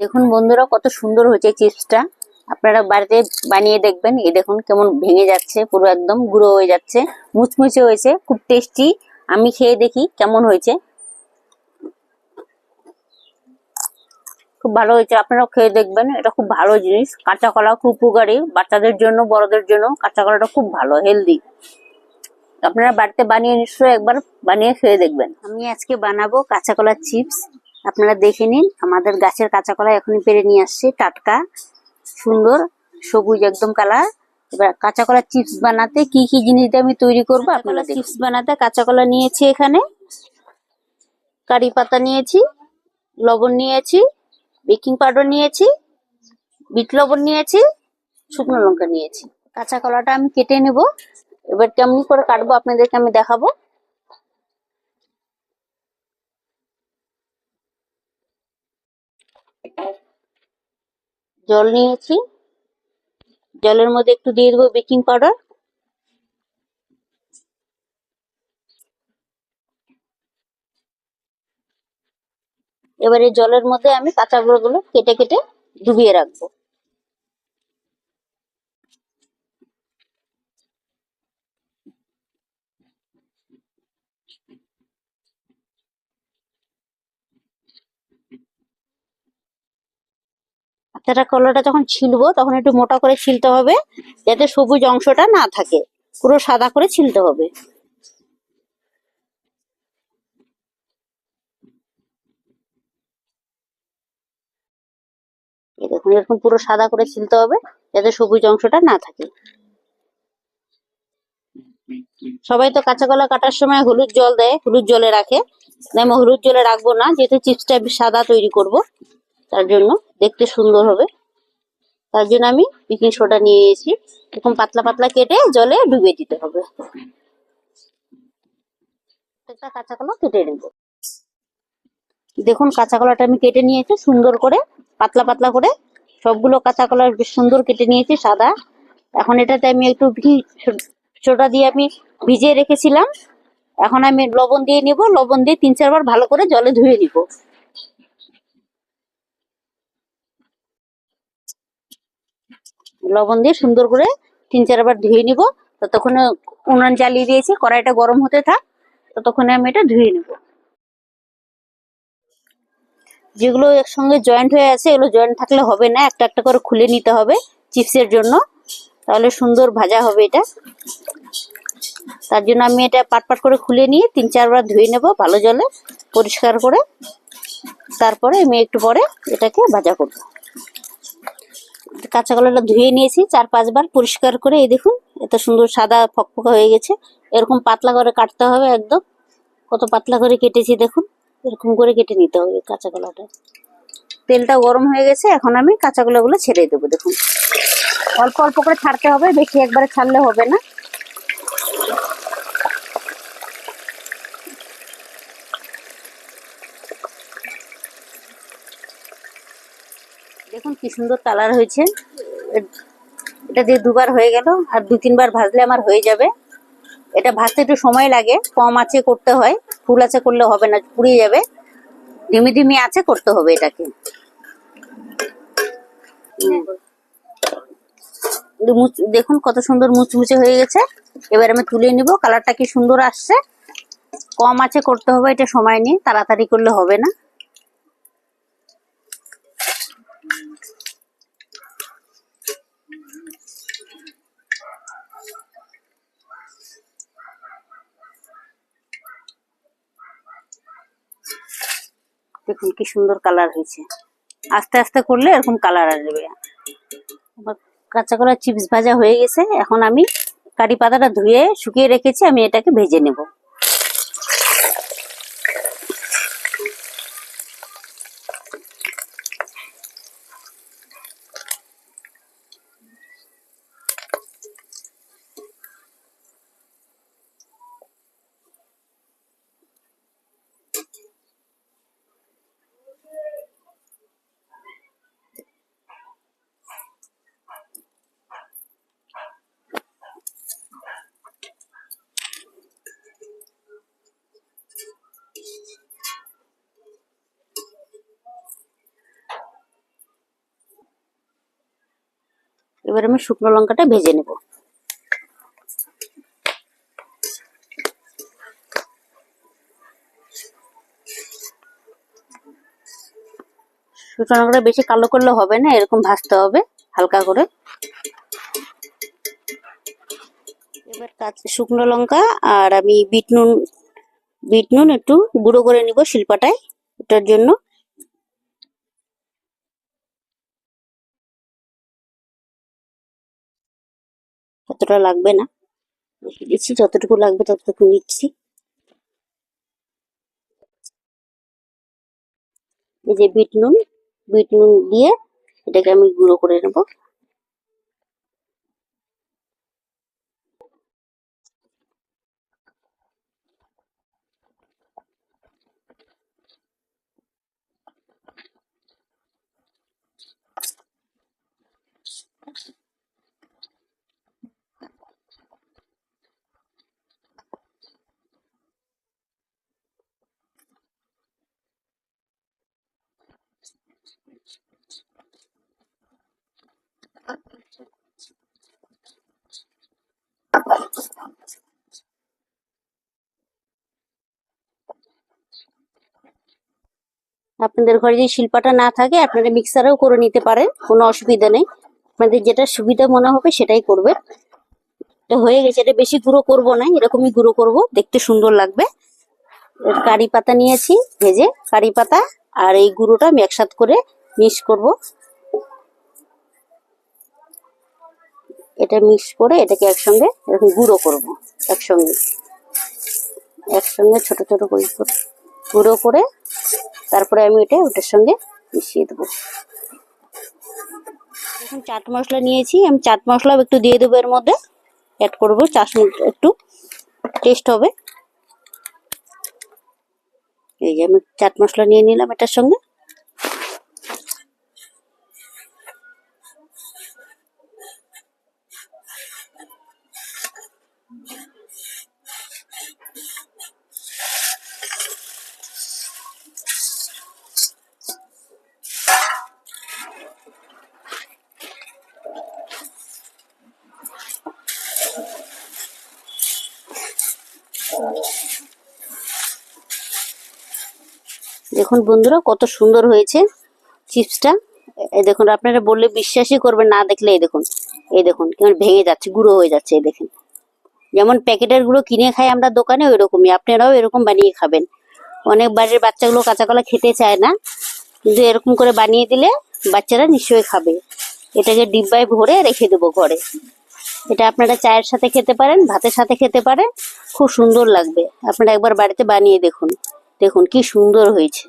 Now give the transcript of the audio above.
দেখুন বন্ধুরা, কত সুন্দর হয়েছে চিপসটা। আপনারা বাড়িতে বানিয়ে দেখবেন, এই দেখুন কেমন ভেঙে যাচ্ছে, পুরো একদম গুঁড়ো হয়ে যাচ্ছে, মুচমুচে হয়েছে, খুব টেস্টি আমি খেয়ে দেখি কেমন হয়েছে। খুব ভালো হয়েছে, আপনারাও খেয়ে দেখবেন, এটা খুব ভালো জিনিস। কাঁচা কলা খুব উপকারী, বাচ্চাদের জন্য, বড়দের জন্য, কাঁচা কলাটা খুব ভালো হেলদি আপনারা বাড়িতে বানিয়ে নিশ্চয়ই একবার বানিয়ে খেয়ে দেখবেন। আমি আজকে বানাবো কাঁচা কলার চিপস। আপনারা দেখে নিন আমাদের গাছের কাঁচা কলা এখনই পেরে নিয়ে আসছে টাটকা সুন্দর সবুজ একদম কালার এবার কাঁচা কলা চিপস বানাতে কি কি জিনিস দিয়ে আমি তৈরি করব আপনারা চিপস বানাতে কাঁচা কলা নিয়েছি এখানে কারি পাতা নিয়েছি লবণ নিয়েছি বেকিং পাউডার নিয়েছি বিট লবণ নিয়েছি শুকনো লঙ্কা নিয়েছি। কাঁচা কলাটা আমি কেটে নেব এবার কেমনি করে কাটবো আপনাদেরকে আমি দেখাবো। জল নিয়েছি। জলের মধ্যে একটু দিয়ে দেবো বেকিং পাউডার এবারে জলের মধ্যে আমি কাঁচা গুলো কেটে কেটে ডুবিয়ে রাখব। কাঁচাটা কলাটা যখন ছিলবো, তখন একটু মোটা করে ছিলতে হবে, যাতে সবুজ অংশটা না থাকে। পুরো সাদা করে ছিলতে হবে। দেখুন, এরকম পুরো সাদা করে ছিলতে হবে, যাতে সবুজ অংশটা না থাকে। সবাই তো কাঁচা কলা কাটার সময় হলুদ জল দেয়, হলুদ জলে রাখে। আমি হলুদ জলে রাখব না, যেহেতু চিপসটা সাদা তৈরি করব। তার জন্য দেখতে সুন্দর হবে। তার জন্য আমি বেকিং সোডা নিয়ে এসেছি। এরকম পাতলা পাতলা কেটে জলে ডুবিয়ে দিতে হবে। একটা কাঁচা কলা কেটে নেব। দেখুন কাঁচা কলাটা আমি কেটে নিয়েছি সুন্দর করে, পাতলা পাতলা করে। সবগুলো কাঁচা কলা বেশ সুন্দর কেটে নিয়েছি, সাদা। এখন এটাতে আমি একটু সোডা দিয়ে আমি ভিজিয়ে রেখেছিলাম। এখন আমি লবণ দিয়ে নিব। লবণ দিয়ে তিন চারবার ভালো করে জলে ধুয়ে নিব। লবণ দিয়ে সুন্দর করে তিন চারবার ধুয়ে নিব। ততক্ষণ উনান জ্বালিয়ে দিয়েছি, কড়াইটা গরম হতে থাক, ততক্ষণে আমি এটা ধুয়ে নিব। যেগুলো একসঙ্গে জয়েন্ট হয়ে আছে, এগুলো জয়েন্ট থাকলে হবে না, একটা একটা করে খুলে নিতে হবে চিপসের জন্য। তাহলে সুন্দর ভাজা হবে এটা। তার জন্য আমি এটা পাট পাট করে খুলে নিয়ে তিন চারবার ধুয়ে নেব ভালো জলে, পরিষ্কার করে। তারপরে আমি একটু পরে এটাকে ভাজা করব। কাঁচা কলাটা ধুয়ে নিয়েছি, চার পাঁচবার পরিষ্কার করে, এই দেখুন, এত সুন্দর সাদা ফকফকা হয়ে গেছে। এরকম পাতলা করে কাটতে হবে একদম। কত পাতলা করে কেটেছি দেখুন, এরকম করে কেটে নিতে হবে কাঁচা কলাটা তেলটা গরম হয়ে গেছে, এখন আমি কাঁচা কলাগুলো ছেড়ে দেবো, দেখুন। অল্প অল্প করে ছাড়তে হবে, বেশি একবারে ছাড়লে হবে না। দেখুন কি সুন্দর কালার হয়েছে। এটা দিয়ে দুবার হয়ে গেল, আর দু তিনবার ভাজলে আমার হয়ে যাবে। এটা ভাজতে একটু সময় লাগে, কম আছে করতে হয়, ফুল আছে করলে হবে না, পুড়িয়ে যাবে। ধিমি ধিমি আছে করতে হবে এটাকে। দেখুন কত সুন্দর মুচমুচে হয়ে গেছে। এবার আমি তুলে নিব, কালারটা কি সুন্দর আসছে। কম আছে করতে হবে, এটা সময় নিয়ে, তাড়াতাড়ি করলে হবে না। দেখুন কি সুন্দর কালার হয়েছে। আস্তে আস্তে করলে এরকম কালার আসবে। কাঁচা কলা চিপস ভাজা হয়ে গেছে। এখন আমি কারি পাতাটা ধুয়ে শুকিয়ে রেখেছি, আমি এটাকে ভেজে নেব। এবার আমি শুকনো লঙ্কাটা ভেজে নেব। শুকনো লঙ্কাটা বেশি কালো করলে হবে না, এরকম ভাজতে হবে হালকা করে। এবার কাঁচা, শুকনো লঙ্কা আর আমি বিট নুন বিট নুন একটু গুঁড়ো করে নিব শিল্পাটায়, এটার জন্য। ততটা লাগবে না। দিচ্ছি যতটুকু লাগবে ততটুকু নিচ্ছি। এই যে বিট নুন বিট নুন দিয়ে এটাকে আমি গুঁড়ো করে নেব। আপনাদের ঘরে যদি শিল্পাটা না থাকে, আপনারা মিক্সারেও করে নিতে পারেন, কোনো অসুবিধা নেই। আপনাদের যেটা সুবিধা মনে হবে, সেটাই করবেন। এটা হয়ে গেছে, এটা বেশি গুঁড়ো করব না, এরকমই গুঁড়ো করব, দেখতে সুন্দর লাগবে। কারি পাতা নিয়েছি, ভেজে কারি পাতা, আর এই গুঁড়োটা আমি একসাথে করে মিক্স করব। এটা মিক্স করে এটাকে একসঙ্গে এরকম গুঁড়ো করব, একসঙ্গে। একসঙ্গে ছোট ছোট করে গুঁড়ো করে তারপরে আমি এটা ওটার সঙ্গে মিশিয়ে দেবো। এখন চাট মশলা নিয়েছি, আমি চাট মশলা একটু দিয়ে দেবো এর মধ্যে। অ্যাড করব চাট একটু টেস্ট হবে। এই যে আমি চাট মশলা নিয়ে নিলাম এটার সঙ্গে। দেখুন বন্ধুরা, কত সুন্দর হয়েছে চিপসটা। এই দেখুন, আপনারা বললে বিশ্বাসই করবেন, না দেখলে এই দেখুন এই দেখুন কেমন ভেঙে যাচ্ছে, গুঁড়ো হয়ে যাচ্ছে, এই দেখুন। যেমন প্যাকেটের গুঁড়ো কিনে খাই আমরা দোকানে ওই রকমই আপনারাও এরকম বানিয়ে খাবেন। অনেক বাড়ির বাচ্চাগুলো কাঁচা কলা খেতে চায় না, কিন্তু এরকম করে বানিয়ে দিলে বাচ্চারা নিশ্চয়ই খাবে। এটাকে ডিব্বায় ভরে রেখে দেবো ঘরে। এটা আপনারা চায়ের সাথে খেতে পারেন, ভাতের সাথে খেতে পারেন, খুব সুন্দর লাগবে। আপনারা একবার বাড়িতে বানিয়ে দেখুন। দেখুন কি সুন্দর হয়েছে।